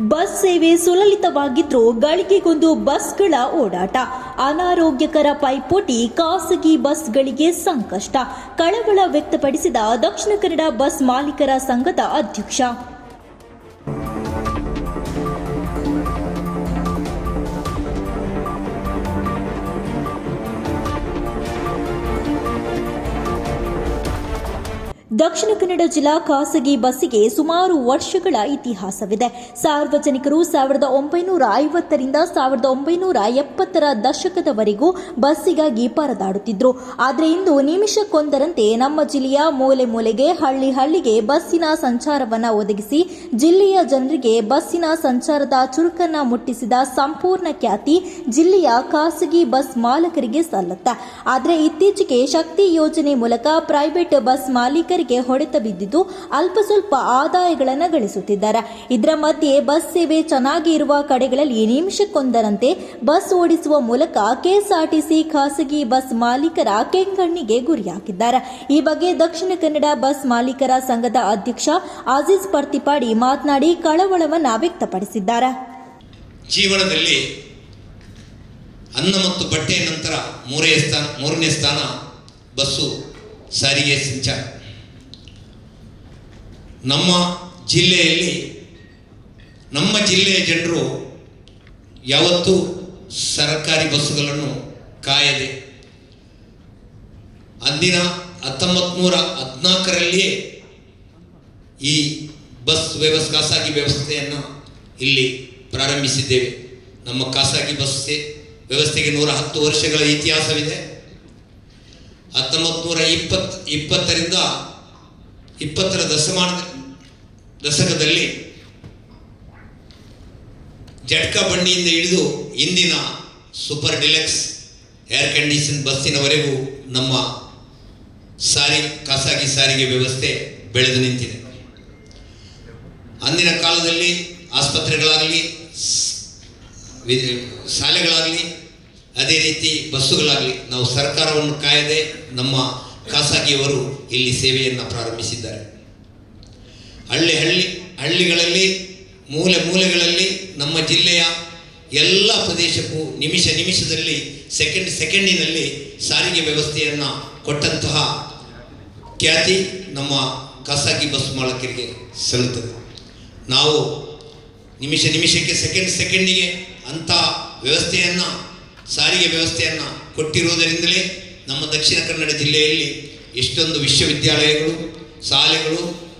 Bus ಸೇವೆ ಸುಲಲಿತವಾಗಿದ್ರೂ ಗಳಿಗೆಗೊಂದು ಬಸ್ಗಳ ಓಡಾಟ. ಅನಾರೋಗ್ಯಕರ ಪೈಪೋಟಿ, ಖಾಸಗಿ ಬಸ್ಗಳಿಗೆ ಸಂಕಷ್ಟ. ಕಳವಳ ವ್ಯಕ್ತಪಡಿಸಿದ ದಕ್ಷಿಣ ಕನ್ನಡ ಬಸ್ ಮಾಲೀಕರ ಸಂಘದ ಅಧ್ಯಕ್ಷ. ದಕ್ಷಿಣ ಕನ್ನಡ ಜಿಲ್ಲಾ ಖಾಸಗಿ ಬಸ್ಸಿಗೆ ಸುಮಾರು ವರ್ಷಗಳ ಇತಿಹಾಸವಿದೆ. ಸಾರ್ವಜನಿಕರು ಸಾವಿರದ ಒಂಬೈನೂರ ಐವತ್ತರಿಂದ ಸಾವಿರದ ಒಂಬೈನೂರ ಎಪ್ಪತ್ತರ ದಶಕದವರೆಗೂ ಬಸ್ಸಿಗಾಗಿ ಪರದಾಡುತ್ತಿದ್ರು. ಆದರೆ ಇಂದು ನಿಮಿಷಕ್ಕೊಂದರಂತೆ ನಮ್ಮ ಜಿಲ್ಲೆಯ ಮೂಲೆ ಮೂಲೆಗೆ, ಹಳ್ಳಿ ಹಳ್ಳಿಗೆ ಬಸ್ಸಿನ ಸಂಚಾರವನ್ನ ಒದಗಿಸಿ, ಜಿಲ್ಲೆಯ ಜನರಿಗೆ ಬಸ್ಸಿನ ಸಂಚಾರದ ಚುರುಕನ್ನ ಮುಟ್ಟಿಸಿದ ಸಂಪೂರ್ಣ ಖ್ಯಾತಿ ಜಿಲ್ಲೆಯ ಖಾಸಗಿ ಬಸ್ ಮಾಲಕರಿಗೆ ಸಲ್ಲತ್ತ. ಆದರೆ ಇತ್ತೀಚೆಗೆ ಶಕ್ತಿ ಯೋಜನೆ ಮೂಲಕ ಪ್ರೈವೇಟ್ ಬಸ್ ಮಾಲೀಕರಿಗೆ ಹೊಡೆತ ಬಿದ್ದಿದ್ದು ಅಲ್ಪ ಸ್ವಲ್ಪ ಆದಾಯಗಳನ್ನು ಗಳಿಸುತ್ತಿದ್ದಾರೆ. ಇದರ ಮಧ್ಯೆ ಬಸ್ ಸೇವೆ ಚೆನ್ನಾಗಿ ಇರುವ ಕಡೆಗಳಲ್ಲಿ ನಿಮಿಷಕ್ಕೊಂದರಂತೆ ಬಸ್ ಓಡಿಸುವ ಮೂಲಕ ಕೆಎಸ್ಆರ್ಟಿಸಿ ಖಾಸಗಿ ಬಸ್ ಮಾಲೀಕರ ಕೆಂಗಣ್ಣಿಗೆ ಗುರಿಯಾಗಿದ್ದಾರೆ ಈ ಬಗ್ಗೆ ದಕ್ಷಿಣ ಕನ್ನಡ ಬಸ್ ಮಾಲೀಕರ ಸಂಘದ ಅಧ್ಯಕ್ಷ ಆಜೀಜ್ ಪರ್ತಿಪಾಡಿ ಮಾತನಾಡಿ ಕಳವಳವನ್ನು ವ್ಯಕ್ತಪಡಿಸಿದ್ದಾರೆ. ಜೀವನದಲ್ಲಿ ಅನ್ನ ಮತ್ತು ಬಟ್ಟೆಯ ನಂತರ ಮೂರನೇ ಸ್ಥಾನ ಮೂರನೇ ಸ್ಥಾನ ಬಸ್ಸು ಸಾರಿಗೆ ಸಂಚಾರ. ನಮ್ಮ ಜಿಲ್ಲೆಯಲ್ಲಿ, ನಮ್ಮ ಜಿಲ್ಲೆಯ ಜನರು ಯಾವತ್ತೂ ಸರ್ಕಾರಿ ಬಸ್ಸುಗಳನ್ನು ಕಾಯದೆ ಅಂದಿನ ಹತ್ತೊಂಬತ್ತು ನೂರ ಹದಿನಾಲ್ಕರಲ್ಲಿಯೇ ಈ ಬಸ್ ವ್ಯವಸ್ಥೆ ಖಾಸಗಿ ವ್ಯವಸ್ಥೆಯನ್ನು ಇಲ್ಲಿ ಪ್ರಾರಂಭಿಸಿದ್ದೇವೆ. ನಮ್ಮ ಖಾಸಗಿ ಬಸ್ ವ್ಯವಸ್ಥೆಗೆ ನೂರ ಹತ್ತು ವರ್ಷಗಳ ಇತಿಹಾಸವಿದೆ. ಹತ್ತೊಂಬತ್ತು ನೂರ ಇಪ್ಪತ್ತು, ಇಪ್ಪತ್ತರಿಂದ ಇಪ್ಪತ್ತರ ದಶಮಾನ ದಶಕದಲ್ಲಿ ಜಟ್ಕ ಬಂಡಿಯಿಂದ ಹಿಡಿದು ಇಂದಿನ ಸೂಪರ್ ಡಿಲೆಕ್ಸ್ ಏರ್ ಕಂಡೀಷನ್ ಬಸ್ಸಿನವರೆಗೂ ನಮ್ಮ ಸಾರಿ, ಖಾಸಗಿ ಸಾರಿಗೆ ವ್ಯವಸ್ಥೆ ಬೆಳೆದು ನಿಂತಿದೆ. ಅಂದಿನ ಕಾಲದಲ್ಲಿ ಆಸ್ಪತ್ರೆಗಳಾಗಲಿ ಶಾಲೆಗಳಾಗಲಿ, ಅದೇ ರೀತಿ ಬಸ್ಸುಗಳಾಗಲಿ ನಾವು ಸರ್ಕಾರವನ್ನು ಕಾಯದೆ ನಮ್ಮ ಖಾಸಗಿಯವರು ಇಲ್ಲಿ ಸೇವೆಯನ್ನು ಪ್ರಾರಂಭಿಸಿದ್ದಾರೆ. ಹಳ್ಳಿ ಹಳ್ಳಿ, ಹಳ್ಳಿಗಳಲ್ಲಿ, ಮೂಲೆ ಮೂಲೆಗಳಲ್ಲಿ, ನಮ್ಮ ಜಿಲ್ಲೆಯ ಎಲ್ಲ ಪ್ರದೇಶಕ್ಕೂ ನಿಮಿಷ ನಿಮಿಷದಲ್ಲಿ ಸೆಕೆಂಡ್ ಸೆಕೆಂಡಿನಲ್ಲಿ ಸಾರಿಗೆ ವ್ಯವಸ್ಥೆಯನ್ನು ಕೊಟ್ಟಂತಹ ಖ್ಯಾತಿ ನಮ್ಮ ಖಾಸಗಿ ಬಸ್ ಮಾಲಕರಿಗೆ ಸಲ್ಲುತ್ತದೆ. ನಾವು ನಿಮಿಷ ನಿಮಿಷಕ್ಕೆ ಸೆಕೆಂಡ್ ಸೆಕೆಂಡಿಗೆ ಅಂಥ ವ್ಯವಸ್ಥೆಯನ್ನು, ಸಾರಿಗೆ ವ್ಯವಸ್ಥೆಯನ್ನು ಕೊಟ್ಟಿರುವುದರಿಂದಲೇ ನಮ್ಮ ದಕ್ಷಿಣ ಕನ್ನಡ ಜಿಲ್ಲೆಯಲ್ಲಿ ಎಷ್ಟೊಂದು ವಿಶ್ವವಿದ್ಯಾಲಯಗಳು, ಶಾಲೆಗಳು,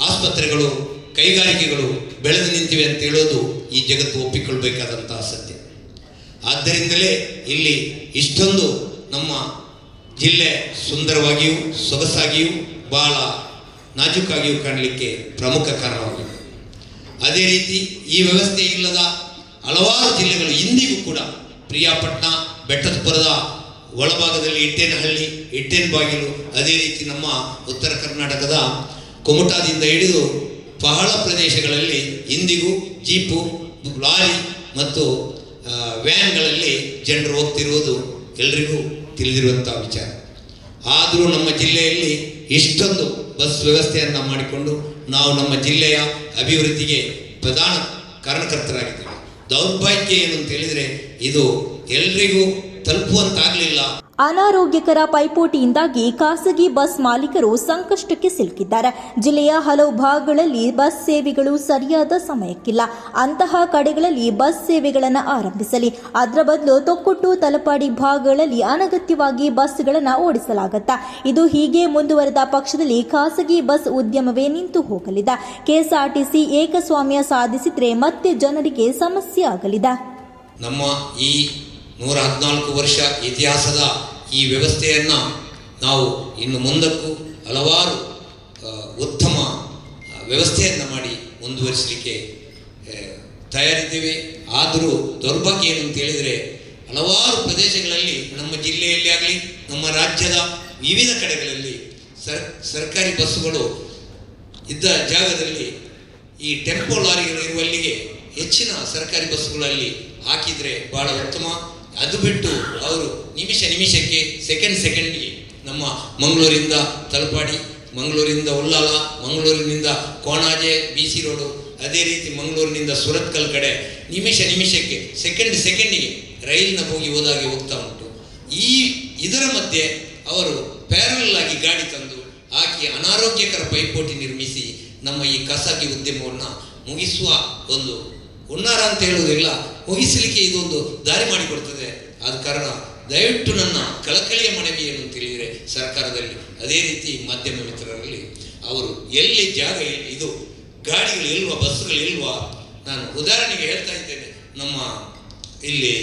ಆಸ್ಪತ್ರೆಗಳು, ಕೈಗಾರಿಕೆಗಳು ಬೆಳೆದು ನಿಂತಿವೆ ಅಂತ ಹೇಳೋದು ಈ ಜಗತ್ತು ಒಪ್ಪಿಕೊಳ್ಬೇಕಾದಂತಹ ಸತ್ಯ. ಆದ್ದರಿಂದಲೇ ಇಲ್ಲಿ ಇಷ್ಟೊಂದು ನಮ್ಮ ಜಿಲ್ಲೆ ಸುಂದರವಾಗಿಯೂ, ಸೊಗಸಾಗಿಯೂ, ಬಹಳ ನಾಜೂಕಾಗಿಯೂ ಕಾಣಲಿಕ್ಕೆ ಪ್ರಮುಖ ಕಾರಣವಾಗಿದೆ. ಅದೇ ರೀತಿ ಈ ವ್ಯವಸ್ಥೆ ಇಲ್ಲದ ಹಲವಾರು ಜಿಲ್ಲೆಗಳು ಇಂದಿಗೂ ಕೂಡ ಪ್ರಿಯಾಪಟ್ಟಣ ಬೆಟ್ಟದಪುರದ ಒಳಭಾಗದಲ್ಲಿ ಇಟ್ಟೇನಹಳ್ಳಿ ಇಟ್ಟೇನ ಬಾಗಿಲು ಅದೇ ರೀತಿ ನಮ್ಮ ಉತ್ತರ ಕರ್ನಾಟಕದ ಕುಮಟಾದಿಂದ ಹಿಡಿದು ಬಹಳ ಪ್ರದೇಶಗಳಲ್ಲಿ ಇಂದಿಗೂ ಜೀಪು, ಲಾರಿ ಮತ್ತು ವ್ಯಾನ್ಗಳಲ್ಲಿ ಜನರು ಹೋಗ್ತಿರುವುದು ಎಲ್ರಿಗೂ ತಿಳಿದಿರುವಂಥ ವಿಚಾರ. ಆದರೂ ನಮ್ಮ ಜಿಲ್ಲೆಯಲ್ಲಿ ಇಷ್ಟೊಂದು ಬಸ್ ವ್ಯವಸ್ಥೆಯನ್ನು ಮಾಡಿಕೊಂಡು ನಾವು ನಮ್ಮ ಜಿಲ್ಲೆಯ ಅಭಿವೃದ್ಧಿಗೆ ಪ್ರಧಾನ ಕಾರಣಕರ್ತರಾಗಿದ್ದೇವೆ. ದೌರ್ಭಾಗ್ಯ ಏನು ಅಂತ ಹೇಳಿದರೆ ಇದು ಎಲ್ರಿಗೂ ತಲುಪುವಂತಾಗಲಿಲ್ಲ. ಅನಾರೋಗ್ಯಕರ ಪೈಪೋಟಿಯಿಂದಾಗಿ ಖಾಸಗಿ ಬಸ್ ಮಾಲೀಕರು ಸಂಕಷ್ಟಕ್ಕೆ ಸಿಲುಕಿದ್ದಾರೆ. ಜಿಲ್ಲೆಯ ಹಲವು ಭಾಗಗಳಲ್ಲಿ ಬಸ್ ಸೇವೆಗಳು ಸರಿಯಾದ ಸಮಯಕ್ಕಿಲ್ಲ. ಅಂತಹ ಕಡೆಗಳಲ್ಲಿ ಬಸ್ ಸೇವೆಗಳನ್ನು ಆರಂಭಿಸಲಿ. ಅದರ ಬದಲು ತೊಕ್ಕೊಟ್ಟು ತಲಪಾಡಿ ಭಾಗಗಳಲ್ಲಿ ಅನಗತ್ಯವಾಗಿ ಬಸ್ಗಳನ್ನು ಓಡಿಸಲಾಗುತ್ತಾ. ಇದು ಹೀಗೆ ಮುಂದುವರೆದ ಪಕ್ಷದಲ್ಲಿ ಖಾಸಗಿ ಬಸ್ ಉದ್ಯಮವೇ ನಿಂತು ಹೋಗಲಿದೆ. ಕೆಎಸ್ಆರ್ಟಿಸಿ ಏಕಸ್ವಾಮ್ಯ ಸಾಧಿಸಿದ್ರೆ ಮತ್ತೆ ಜನರಿಗೆ ಸಮಸ್ಯೆ ಆಗಲಿದೆ. ನಮ್ಮ ಈ ನೂರ ಹದಿನಾಲ್ಕು ವರ್ಷ ಇತಿಹಾಸದ ಈ ವ್ಯವಸ್ಥೆಯನ್ನು ನಾವು ಇನ್ನು ಮುಂದಕ್ಕೂ ಹಲವಾರು ಉತ್ತಮ ವ್ಯವಸ್ಥೆಯನ್ನು ಮಾಡಿ ಮುಂದುವರಿಸಲಿಕ್ಕೆ ತಯಾರಿದ್ದೇವೆ. ಆದರೂ ದೌರ್ಭಾಗ್ಯ ಏನು ಅಂತ ಹೇಳಿದರೆ, ಹಲವಾರು ಪ್ರದೇಶಗಳಲ್ಲಿ, ನಮ್ಮ ಜಿಲ್ಲೆಯಲ್ಲಿ ಆಗಲಿ, ನಮ್ಮ ರಾಜ್ಯದ ವಿವಿಧ ಕಡೆಗಳಲ್ಲಿ ಸರ್, ಸರ್ಕಾರಿ ಬಸ್ಸುಗಳು ಇದ್ದ ಜಾಗದಲ್ಲಿ ಈ ಟೆಂಪೋ ಲಾರಿಗಳು ಇರುವಲ್ಲಿಗೆ ಹೆಚ್ಚಿನ ಸರ್ಕಾರಿ ಬಸ್ಸುಗಳಲ್ಲಿ ಹಾಕಿದರೆ ಭಾಳ ಉತ್ತಮ. ಅದು ಬಿಟ್ಟು ಅವರು ನಿಮಿಷ ನಿಮಿಷಕ್ಕೆ ಸೆಕೆಂಡ್ ಸೆಕೆಂಡ್ಗೆ ನಮ್ಮ ಮಂಗಳೂರಿಂದ ತಲಪಾಡಿ, ಮಂಗಳೂರಿಂದ ಉಲ್ಲಾಲ ಮಂಗಳೂರಿನಿಂದ ಕೋಣಾಜೆ ಬಿ ಸಿ ರೋಡು ಅದೇ ರೀತಿ ಮಂಗಳೂರಿನಿಂದ ಸುರತ್ಕಲ್ ಕಡೆ ನಿಮಿಷ ನಿಮಿಷಕ್ಕೆ ಸೆಕೆಂಡ್ ಸೆಕೆಂಡಿಗೆ ರೈಲಿನ ಹೋಗಿ ಹೋದಾಗೆ ಹೋಗ್ತಾ ಉಂಟು. ಈ ಇದರ ಮಧ್ಯೆ ಅವರು ಪ್ಯಾರಲ್ ಆಗಿ ಗಾಡಿ ತಂದು ಹಾಕಿ ಅನಾರೋಗ್ಯಕರ ಪೈಪೋಟಿ ನಿರ್ಮಿಸಿ ನಮ್ಮ ಈ ಖಾಸಗಿ ಉದ್ಯಮವನ್ನು ಮುಗಿಸುವ ಒಂದು ಹುನ್ನಾರ ಅಂತ ಹೇಳುವುದಿಲ್ಲ, ಹೋಗಿಸಲಿಕ್ಕೆ ಇದೊಂದು ದಾರಿ ಮಾಡಿಕೊಡ್ತದೆ. ಆದ ಕಾರಣ ದಯವಿಟ್ಟು ನನ್ನ ಕಳಕಳಿಯ ಮನವಿ ಏನು ಅಂತ ಹೇಳಿದರೆ ಸರ್ಕಾರದಲ್ಲಿ. ಅದೇ ರೀತಿ ಮಾಧ್ಯಮ ಮಿತ್ರರಲ್ಲಿ ಅವರು ಎಲ್ಲಿ ಜಾಗ ಇದು ಗಾಡಿಗಳು ಇಲ್ವಾ, ಬಸ್ಸುಗಳು ಇಲ್ವಾ, ನಾನು ಉದಾಹರಣೆಗೆ ಹೇಳ್ತಾ ಇದ್ದೇನೆ. ನಮ್ಮ ಇಲ್ಲಿ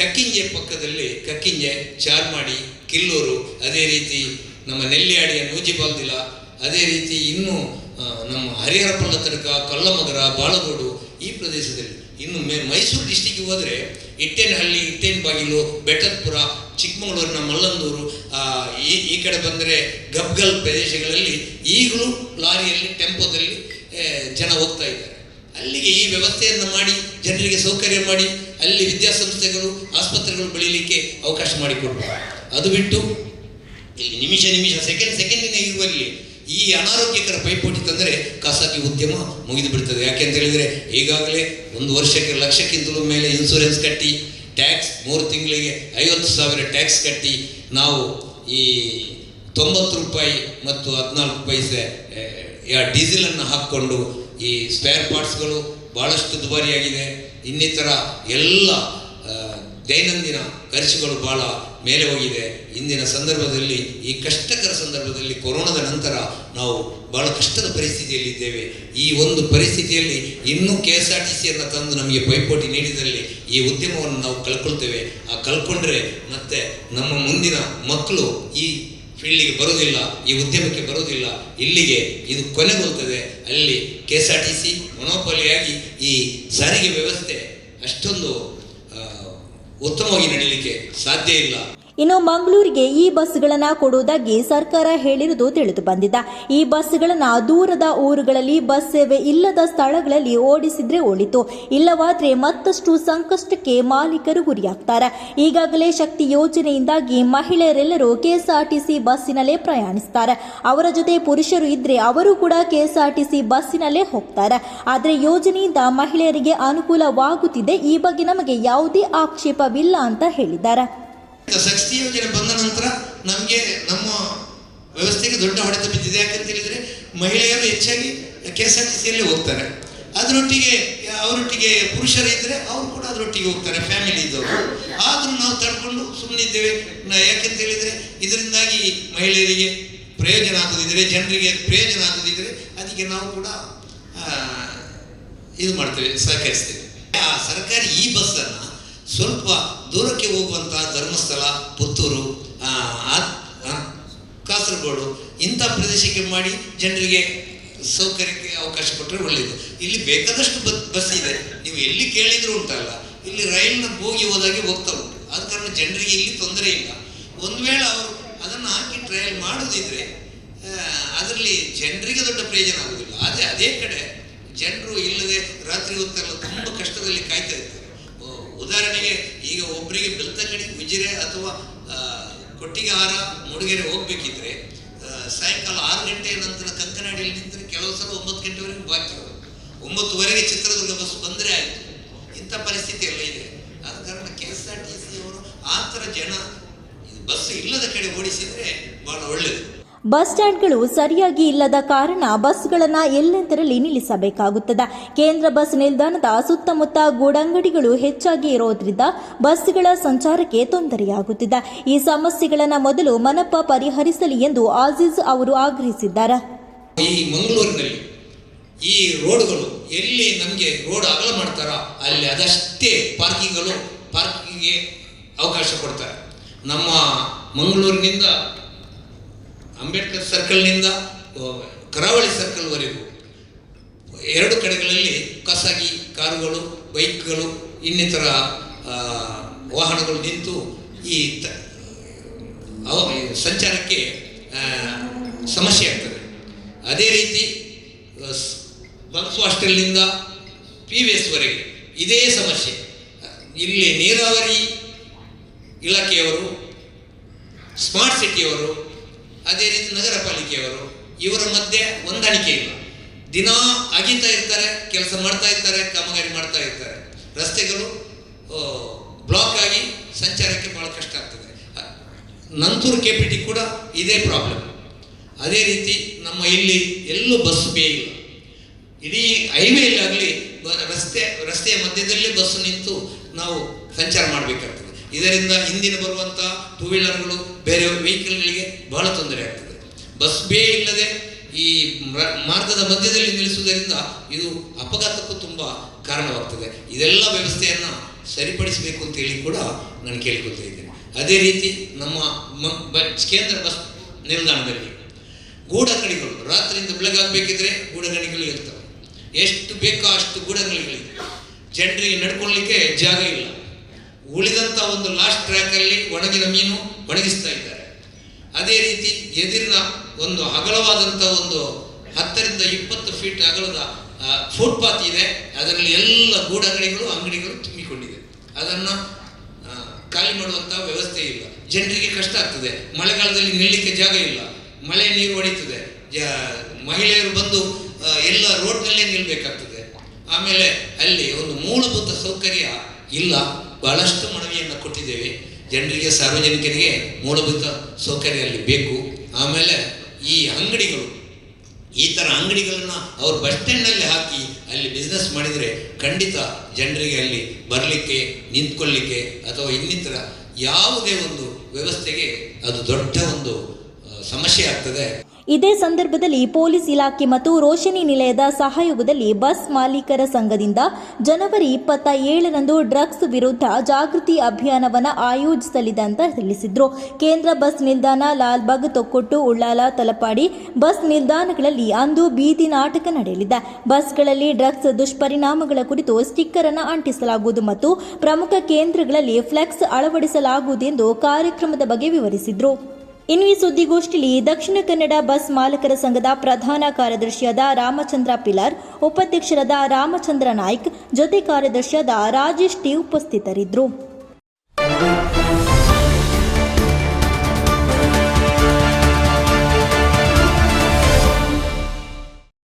ಕಕ್ಕಿಂಜೆ ಪಕ್ಕದಲ್ಲಿ ಕಕ್ಕಿಂಜೆ, ಚಾರ್ಮಾಡಿ, ಕಿಲ್ಲೂರು, ಅದೇ ರೀತಿ ನಮ್ಮ ನೆಲ್ಲಿಯಾಡಿಯ ನೂಜಿಬಾಲ್ದಿಲ, ಅದೇ ರೀತಿ ಇನ್ನೂ ನಮ್ಮ ಹರಿಹರ ತನಕ, ಕಲ್ಲಮಗರ, ಬಾಳಗೋಡು ಈ ಪ್ರದೇಶದಲ್ಲಿ. ಇನ್ನು ಮೇ, ಮೈಸೂರು ಡಿಸ್ಟಿಕ್ಗೆ ಹೋದರೆ ಇಟ್ಟೇನಹಳ್ಳಿ ಇಟ್ಟೇನ ಬಾಗಿಲು ಬೆಟ್ಟದಪುರ, ಚಿಕ್ಕಮಗಳೂರಿನ ಮಲ್ಲಂದೂರು ಈ ಈ ಕಡೆ ಬಂದರೆ ಗಬ್ಗಲ್ ಪ್ರದೇಶಗಳಲ್ಲಿ ಈಗಲೂ ಲಾರಿಯಲ್ಲಿ, ಟೆಂಪೋದಲ್ಲಿ ಜನ ಹೋಗ್ತಾ ಇದ್ದಾರೆ. ಅಲ್ಲಿಗೆ ಈ ವ್ಯವಸ್ಥೆಯನ್ನು ಮಾಡಿ, ಜನರಿಗೆ ಸೌಕರ್ಯ ಮಾಡಿ, ಅಲ್ಲಿ ವಿದ್ಯಾಸಂಸ್ಥೆಗಳು, ಆಸ್ಪತ್ರೆಗಳು ಬೆಳೀಲಿಕ್ಕೆ ಅವಕಾಶ ಮಾಡಿಕೊಡ್ತಾರೆ ಅದು ಬಿಟ್ಟು ಇಲ್ಲಿ ನಿಮಿಷ ನಿಮಿಷ ಸೆಕೆಂಡ್ ಸೆಕೆಂಡಿನ ಇರುವಲ್ಲಿ ಈ ಅನಾರೋಗ್ಯಕರ ಪೈಪೋಟಿ ತಂದರೆ ಖಾಸಗಿ ಉದ್ಯಮ ಮುಗಿದು ಬಿಡ್ತದೆ. ಯಾಕೆಂತ ಹೇಳಿದರೆ ಈಗಾಗಲೇ ಒಂದು ವರ್ಷಕ್ಕೆ ಲಕ್ಷಕ್ಕಿಂತಲೂ ಮೇಲೆ ಇನ್ಸೂರೆನ್ಸ್ ಕಟ್ಟಿ ಟ್ಯಾಕ್ಸ್ ಮೂರು ತಿಂಗಳಿಗೆ ಐವತ್ತು ಸಾವಿರ ಟ್ಯಾಕ್ಸ್ ಕಟ್ಟಿ, ನಾವು ಈ ತೊಂಬತ್ತು ರೂಪಾಯಿ ಮತ್ತು ಹದಿನಾಲ್ಕು ಪೈಸೆ ಡೀಸೆಲನ್ನು ಹಾಕ್ಕೊಂಡು ಈ ಸ್ಪೇರ್ ಪಾರ್ಟ್ಸ್ಗಳು ಭಾಳಷ್ಟು ದುಬಾರಿಯಾಗಿದೆ. ಇನ್ನಿತರ ಎಲ್ಲ ದೈನಂದಿನ ಖರ್ಚುಗಳು ಭಾಳ ಮೇಲೆ ಹೋಗಿದೆ. ಇಂದಿನ ಸಂದರ್ಭದಲ್ಲಿ, ಈ ಕಷ್ಟಕರ ಸಂದರ್ಭದಲ್ಲಿ ಕೊರೋನಾದ ನಂತರ ನಾವು ಬಹಳ ಕಷ್ಟದ ಪರಿಸ್ಥಿತಿಯಲ್ಲಿದ್ದೇವೆ ಈ ಒಂದು ಪರಿಸ್ಥಿತಿಯಲ್ಲಿ ಇನ್ನೂ ಕೆ ಎಸ್ ಆರ್ ಟಿ ತಂದು ನಮಗೆ ಪೈಪೋಟಿ ನೀಡಿದಲ್ಲಿ ಈ ಉದ್ಯಮವನ್ನು ನಾವು ಕಳ್ಕೊಳ್ತೇವೆ. ಆ ಕಳ್ಕೊಂಡ್ರೆ ಮತ್ತೆ ನಮ್ಮ ಮುಂದಿನ ಮಕ್ಕಳು ಈ ಫೀಲ್ಡಿಗೆ ಬರುವುದಿಲ್ಲ, ಈ ಉದ್ಯಮಕ್ಕೆ ಬರುವುದಿಲ್ಲ. ಇಲ್ಲಿಗೆ ಇದು ಕೊನೆಗೊಳ್ತದೆ. ಅಲ್ಲಿ K S R T C ಮೊನೋಪಾಲಿಯಾಗಿ ಈ ಸಾರಿಗೆ ವ್ಯವಸ್ಥೆ ಅಷ್ಟೊಂದು ಉತ್ತಮವಾಗಿ ನಡೀಲಿಕ್ಕೆ ಸಾಧ್ಯ ಇಲ್ಲ. ಇನ್ನು ಮಂಗಳೂರಿಗೆ ಈ ಬಸ್ಗಳನ್ನು ಕೊಡುವುದಾಗಿ ಸರ್ಕಾರ ಹೇಳಿರುವುದು ತಿಳಿದು ಬಂದಿದೆ. ಈ ಬಸ್ಗಳನ್ನು ದೂರದ ಊರುಗಳಲ್ಲಿ ಬಸ್ ಸೇವೆ ಇಲ್ಲದ ಸ್ಥಳಗಳಲ್ಲಿ ಓಡಿಸಿದ್ರೆ ಒಳಿತು. ಇಲ್ಲವಾದ್ರೆ ಮತ್ತಷ್ಟು ಸಂಕಷ್ಟಕ್ಕೆ ಮಾಲೀಕರು ಗುರಿಯಾಗ್ತಾರೆ. ಈಗಾಗಲೇ ಶಕ್ತಿ ಯೋಜನೆಯಿಂದಾಗಿ ಮಹಿಳೆಯರೆಲ್ಲರೂ ಕೆಎಸ್ಆರ್ಟಿಸಿ ಬಸ್ಸಿನಲ್ಲೇ ಪ್ರಯಾಣಿಸ್ತಾರೆ. ಅವರ ಜೊತೆ ಪುರುಷರು ಇದ್ರೆ ಅವರು ಕೂಡ ಕೆಎಸ್ಆರ್ಟಿಸಿ ಬಸ್ಸಿನಲ್ಲೇ ಹೋಗ್ತಾರೆ. ಆದರೆ ಯೋಜನೆಯಿಂದ ಮಹಿಳೆಯರಿಗೆ ಅನುಕೂಲವಾಗುತ್ತಿದೆ. ಈ ಬಗ್ಗೆ ನಮಗೆ ಯಾವುದೇ ಆಕ್ಷೇಪವಿಲ್ಲ ಅಂತ ಹೇಳಿದ್ದಾರೆ. ಶಕ್ತಿ ಯೋಜನೆ ಬಂದ ನಂತರ ನಮಗೆ ನಮ್ಮ ವ್ಯವಸ್ಥೆಗೆ ದೊಡ್ಡ ಹೊಡೆತ ಬಿದ್ದಿದೆ. ಯಾಕಂತ ಹೇಳಿದರೆ ಮಹಿಳೆಯರು ಹೆಚ್ಚಾಗಿ ಕೆ ಎಸ್ ಆರ್ ಟಿ ಸಿಯಲ್ಲಿ ಹೋಗ್ತಾರೆ. ಅದರೊಟ್ಟಿಗೆ ಅವರೊಟ್ಟಿಗೆ ಪುರುಷರು ಇದ್ದರೆ ಅವರು ಕೂಡ ಅದರೊಟ್ಟಿಗೆ ಹೋಗ್ತಾರೆ ಫ್ಯಾಮಿಲಿ ಇದ್ದವರು. ಆದರೂ ನಾವು ತಡ್ಕೊಂಡು ಸುಮ್ಮನಿದ್ದೇವೆ ಯಾಕೆ ಯಾಕೆಂತ ಹೇಳಿದರೆ ಇದರಿಂದಾಗಿ ಮಹಿಳೆಯರಿಗೆ ಪ್ರಯೋಜನ ಆಗೋದಿದ್ರೆ, ಜನರಿಗೆ ಪ್ರಯೋಜನ ಆಗೋದಿದ್ರೆ ಅದಕ್ಕೆ ನಾವು ಕೂಡ ಇದು ಮಾಡ್ತೇವೆ, ಸಹಕರಿಸ್ತೇವೆ. ಆ ಸರ್ಕಾರಿ ಈ ಬಸ್ಸನ್ನು ಸ್ವಲ್ಪ ದೂರಕ್ಕೆ ಹೋಗುವಂತಹ ಧರ್ಮಸ್ಥಳ, ಪುತ್ತೂರು ಕಾಸರಗೋಡು, ಇಂಥ ಪ್ರದೇಶಕ್ಕೆ ಮಾಡಿ ಜನರಿಗೆ ಸೌಕರ್ಯಕ್ಕೆ ಅವಕಾಶ ಕೊಟ್ಟರೆ ಒಳ್ಳೆಯದು ಇಲ್ಲಿ ಬೇಕಾದಷ್ಟು ಬಸ್ ಇದೆ. ನೀವು ಎಲ್ಲಿ ಕೇಳಿದರೂ ಉಂಟಲ್ಲ. ಇಲ್ಲಿ ರೈಲ್ನ ಹೋಗಿ ಹೋದಾಗೆ ಹೋಗ್ತಾ ಉಂಟು. ಆದ ಕಾರಣ ಜನರಿಗೆ ಇಲ್ಲಿ ತೊಂದರೆ ಇಲ್ಲ. ಒಂದು ವೇಳೆ ಅವರು ಅದನ್ನು ಹಾಕಿ ಟ್ರಯಲ್ ಮಾಡೋದಿದ್ರೆ ಅದರಲ್ಲಿ ಜನರಿಗೆ ದೊಡ್ಡ ಪ್ರಯೋಜನ ಆಗೋದಿಲ್ಲ. ಆದರೆ ಅದೇ ಕಡೆ ಜನರು ಇಲ್ಲದೆ ರಾತ್ರಿ ಹೊತ್ತಲ್ಲ ತುಂಬ ಕಷ್ಟದಲ್ಲಿ ಕಾಯ್ತಾ ಉ- ಉದಾಹರಣೆಗೆ, ಈಗ ಒಬ್ಬರಿಗೆ ಬೆಳ್ತಂಗಡಿ ಉಜಿರೆ ಅಥವಾ ಕೊಟ್ಟಿಗೆ ಕೊಟ್ಟಿಗೆಹಾರ ಮೂಡಿಗೆರೆ ಹೋಗ್ಬೇಕಿದ್ರೆ ಸಾಯಂಕಾಲ ಆರು ಗಂಟೆಯ ನಂತರ ಕಂಕನಾಡಿಯಲ್ಲಿ ನಿಂತರೆ ಕೆಲವು ಸಲ ಒಂಬತ್ತು ಗಂಟೆವರೆಗೆ ಬಾಕಿ ಒಂಬತ್ತುವರೆಗೆ ಚಿತ್ರದುರ್ಗ ಬಸ್ ಬಂದರೆ ಆಯಿತು. ಇಂಥ ಪರಿಸ್ಥಿತಿ ಎಲ್ಲ ಇದೆ. ಆದ ಕಾರಣ K S R T C ಅವರು ಆ ಥರ ಜನ ಬಸ್ ಇಲ್ಲದ ಕಡೆ ಓಡಿಸಿದರೆ ಭಾಳ ಒಳ್ಳೆಯದು ಬಸ್ ಸ್ಟ್ಯಾಂಡ್ಗಳು ಸರಿಯಾಗಿ ಇಲ್ಲದ ಕಾರಣ ಬಸ್ಗಳನ್ನು ಎಲ್ಲೆಂದರಲ್ಲಿ ನಿಲ್ಲಿಸಬೇಕಾಗುತ್ತದೆ. ಕೇಂದ್ರ ಬಸ್ ನಿಲ್ದಾಣದ ಸುತ್ತಮುತ್ತ ಗೂಡಂಗಡಿಗಳು ಹೆಚ್ಚಾಗಿ ಇರೋದ್ರಿಂದ ಬಸ್ಗಳ ಸಂಚಾರಕ್ಕೆ ತೊಂದರೆಯಾಗುತ್ತಿದೆ. ಈ ಸಮಸ್ಯೆಗಳನ್ನು ಮೊದಲು ಮನಪ್ಪ ಪರಿಹರಿಸಲಿ ಎಂದು ಆಜೀಜ್ ಅವರು ಆಗ್ರಹಿಸಿದ್ದಾರೆ. ಈ ಮಂಗಳೂರಿನಲ್ಲಿ ಈ ರೋಡ್ಗಳು ಎಲ್ಲಿ ನಮಗೆ ರೋಡ್ ಅಗಲ ಮಾಡ್ತಾರ ಅಲ್ಲಿ ಅದಷ್ಟೇ ಪಾರ್ಕಿಂಗ್ಗಳು ಪಾರ್ಕಿಂಗ್ಗೆ ಅವಕಾಶ ಕೊಡ್ತಾರೆ. ನಮ್ಮ ಮಂಗಳೂರಿನಿಂದ ಅಂಬೇಡ್ಕರ್ ಸರ್ಕಲ್ನಿಂದ ಕರಾವಳಿ ಸರ್ಕಲ್ವರೆಗೂ ಎರಡು ಕಡೆಗಳಲ್ಲಿ ಖಾಸಗಿ ಕಾರುಗಳು, ಬೈಕ್ಗಳು, ಇನ್ನಿತರ ವಾಹನಗಳು ನಿಂತು ಈ ಸಂಚಾರಕ್ಕೆ ಸಮಸ್ಯೆ ಆಗ್ತದೆ. ಅದೇ ರೀತಿ ಬಸ್ ಹಾಸ್ಟೆಲ್ನಿಂದ ಪಿ ವಿ ಎಸ್ವರೆಗೆ ಇದೇ ಸಮಸ್ಯೆ. ಇಲ್ಲಿ ನೀರಾವರಿ ಇಲಾಖೆಯವರು ಸ್ಮಾರ್ಟ್ ಸಿಟಿಯವರು ಅದೇ ರೀತಿ ನಗರ ಪಾಲಿಕೆಯವರು ಇವರ ಮಧ್ಯೆ ಹೊಂದಾಣಿಕೆ ಇಲ್ಲ. ದಿನ ಅಗಿತಾ ಇರ್ತಾರೆ, ಕೆಲಸ ಮಾಡ್ತಾ ಇರ್ತಾರೆ, ಕಾಮಗಾರಿ ಮಾಡ್ತಾ ಇರ್ತಾರೆ. ರಸ್ತೆಗಳು ಬ್ಲಾಕ್ ಆಗಿ ಸಂಚಾರಕ್ಕೆ ಬಹಳ ಕಷ್ಟ ಆಗ್ತದೆ. ನಂತೂರು ಕೆ ಪಿ ಟಿ ಕೂಡ ಇದೇ ಪ್ರಾಬ್ಲಮ್ ಅದೇ ರೀತಿ ನಮ್ಮ ಇಲ್ಲಿ ಎಲ್ಲೂ ಬಸ್ ಬೇ ಇಲ್ಲ. ಇಡೀ ಹೈವೇಲಾಗಲಿ ರಸ್ತೆ, ರಸ್ತೆಯ ಮಧ್ಯದಲ್ಲಿ ಬಸ್ ನಿಂತು ನಾವು ಸಂಚಾರ ಮಾಡಬೇಕಾಗ್ತದೆ. ಇದರಿಂದ ಹಿಂದಿನ ಬರುವಂಥ ಟೂ ವೀಲರ್ಗಳು ಬೇರೆ ವೆಹಿಕಲ್ಗಳಿಗೆ ಬಹಳ ತೊಂದರೆ ಆಗ್ತದೆ. ಬಸ್ ಬೇ ಇಲ್ಲದೆ ಈ ಮಾರ್ಗದ ಮಧ್ಯದಲ್ಲಿ ನಿಲ್ಲಿಸುವುದರಿಂದ ಇದು ಅಪಘಾತಕ್ಕೂ ತುಂಬ ಕಾರಣವಾಗ್ತದೆ. ಇದೆಲ್ಲ ವ್ಯವಸ್ಥೆಯನ್ನು ಸರಿಪಡಿಸಬೇಕು ಅಂತೇಳಿ ಕೂಡ ನಾನು ಕೇಳ್ಕೊತಾ ಅದೇ ರೀತಿ ನಮ್ಮ ಕೇಂದ್ರ ಬಸ್ ನಿಲ್ದಾಣದಲ್ಲಿ ಗೂಡಂಗಡಿಗಳು ರಾತ್ರಿಯಿಂದ ಬೆಳಗಾಗಬೇಕಿದ್ರೆ ಗೂಡಂಗಡಿಗಳು ಇರ್ತವೆ. ಎಷ್ಟು ಬೇಕೋ ಅಷ್ಟು ಗೂಡಂಗಡಿಗಳಿವೆ ಜನರಿಗೆ ನಡ್ಕೊಳ್ಳಿಕ್ಕೆ ಜಾಗ ಇಲ್ಲ. ಉಳಿದಂಥ ಒಂದು ಲಾಸ್ಟ್ ಟ್ರ್ಯಾಕಲ್ಲಿ ಒಣಗಿನ ಮೀನು ಒಣಗಿಸ್ತಾ ಇದ್ದಾರೆ. ಅದೇ ರೀತಿ ಎದುರಿನ ಒಂದು ಅಗಲವಾದಂಥ ಒಂದು ಹತ್ತರಿಂದ ಇಪ್ಪತ್ತು ಫೀಟ್ ಅಗಲದ ಫುಟ್ಪಾತ್ ಇದೆ. ಅದರಲ್ಲಿ ಎಲ್ಲ ಗೂಡಂಗಡಿಗಳು ಅಂಗಡಿಗಳು ತುಂಬಿಕೊಂಡಿದೆ. ಅದನ್ನು ಖಾಲಿ ಮಾಡುವಂಥ ವ್ಯವಸ್ಥೆ ಇಲ್ಲ. ಜನರಿಗೆ ಕಷ್ಟ ಆಗ್ತದೆ. ಮಳೆಗಾಲದಲ್ಲಿ ನಿಲ್ಲಕ್ಕೆ ಜಾಗ ಇಲ್ಲ. ಮಳೆ ನೀರು ಹೊಡಿತದೆ ಮಹಿಳೆಯರು ಬಂದು ಎಲ್ಲ ರೋಡ್ನಲ್ಲೇ ನಿಲ್ಲಬೇಕಾಗ್ತದೆ ಆಮೇಲೆ ಅಲ್ಲಿ ಒಂದು ಮೂಲಭೂತ ಸೌಕರ್ಯ ಇಲ್ಲ, ಬಹಳಷ್ಟು ಮನವಿಯನ್ನು ಕೊಟ್ಟಿದ್ದೇವೆ. ಜನರಿಗೆ, ಸಾರ್ವಜನಿಕರಿಗೆ ಮೂಲಭೂತ ಸೌಕರ್ಯ ಅಲ್ಲಿ ಬೇಕು. ಆಮೇಲೆ ಈ ಅಂಗಡಿಗಳು, ಈ ಥರ ಅಂಗಡಿಗಳನ್ನು ಅವರು ಬಸ್ ಸ್ಟ್ಯಾಂಡಲ್ಲಿ ಹಾಕಿ ಅಲ್ಲಿ ಬಿಸ್ನೆಸ್ ಮಾಡಿದರೆ ಖಂಡಿತ ಜನರಿಗೆ ಅಲ್ಲಿ ಬರಲಿಕ್ಕೆ, ನಿಂತ್ಕೊಳ್ಳಿಕ್ಕೆ ಅಥವಾ ಇನ್ನಿತರ ಯಾವುದೇ ಒಂದು ವ್ಯವಸ್ಥೆಗೆ ಅದು ದೊಡ್ಡ ಒಂದು ಸಮಸ್ಯೆ ಆಗ್ತದೆ. ಇದೇ ಸಂದರ್ಭದಲ್ಲಿ ಪೊಲೀಸ್ ಇಲಾಖೆ ಮತ್ತು ರೋಶನಿ ನಿಲಯದ ಸಹಯೋಗದಲ್ಲಿ ಬಸ್ ಮಾಲೀಕರ ಸಂಘದಿಂದ ಜನವರಿ ಇಪ್ಪತ್ತ ಏಳರಂದು ಡ್ರಗ್ಸ್ ವಿರುದ್ಧ ಜಾಗೃತಿ ಅಭಿಯಾನವನ್ನು ಆಯೋಜಿಸಲಿದೆ ಅಂತ ತಿಳಿಸಿದ್ರು. ಕೇಂದ್ರ ಬಸ್ ನಿಲ್ದಾಣ ಲಾಲ್ಬಾಗ್, ತೊಕ್ಕೊಟ್ಟು, ಉಳ್ಳಾಲ, ತಲಪಾಡಿ ಬಸ್ ನಿಲ್ದಾಣಗಳಲ್ಲಿ ಅಂದು ಬೀದಿ ನಾಟಕ ನಡೆಯಲಿದೆ. ಬಸ್ಗಳಲ್ಲಿ ಡ್ರಗ್ಸ್ ದುಷ್ಪರಿಣಾಮಗಳ ಕುರಿತು ಸ್ಟಿಕ್ಕರ್ ಅನ್ನು ಅಂಟಿಸಲಾಗುವುದು ಮತ್ತು ಪ್ರಮುಖ ಕೇಂದ್ರಗಳಲ್ಲಿ ಫ್ಲೆಕ್ಸ್ ಅಳವಡಿಸಲಾಗುವುದು ಎಂದು ಕಾರ್ಯಕ್ರಮದ ಬಗ್ಗೆ ವಿವರಿಸಿದ್ರು. ಇನ್ನು ಈ ಸುದ್ದಿಗೋಷ್ಠಿಯಲ್ಲಿ ದಕ್ಷಿಣ ಕನ್ನಡ ಬಸ್ ಮಾಲಕರ ಸಂಘದ ಪ್ರಧಾನ ಕಾರ್ಯದರ್ಶಿಯಾದ ರಾಮಚಂದ್ರ ಪಿಲಾರ್ ಉಪಾಧ್ಯಕ್ಷರಾದ ರಾಮಚಂದ್ರ ನಾಯ್ಕ್, ಜೊತೆ ಕಾರ್ಯದರ್ಶಿಯಾದ ರಾಜೇಶ್ ಟಿ ಉಪಸ್ಥಿತರಿದ್ದರು.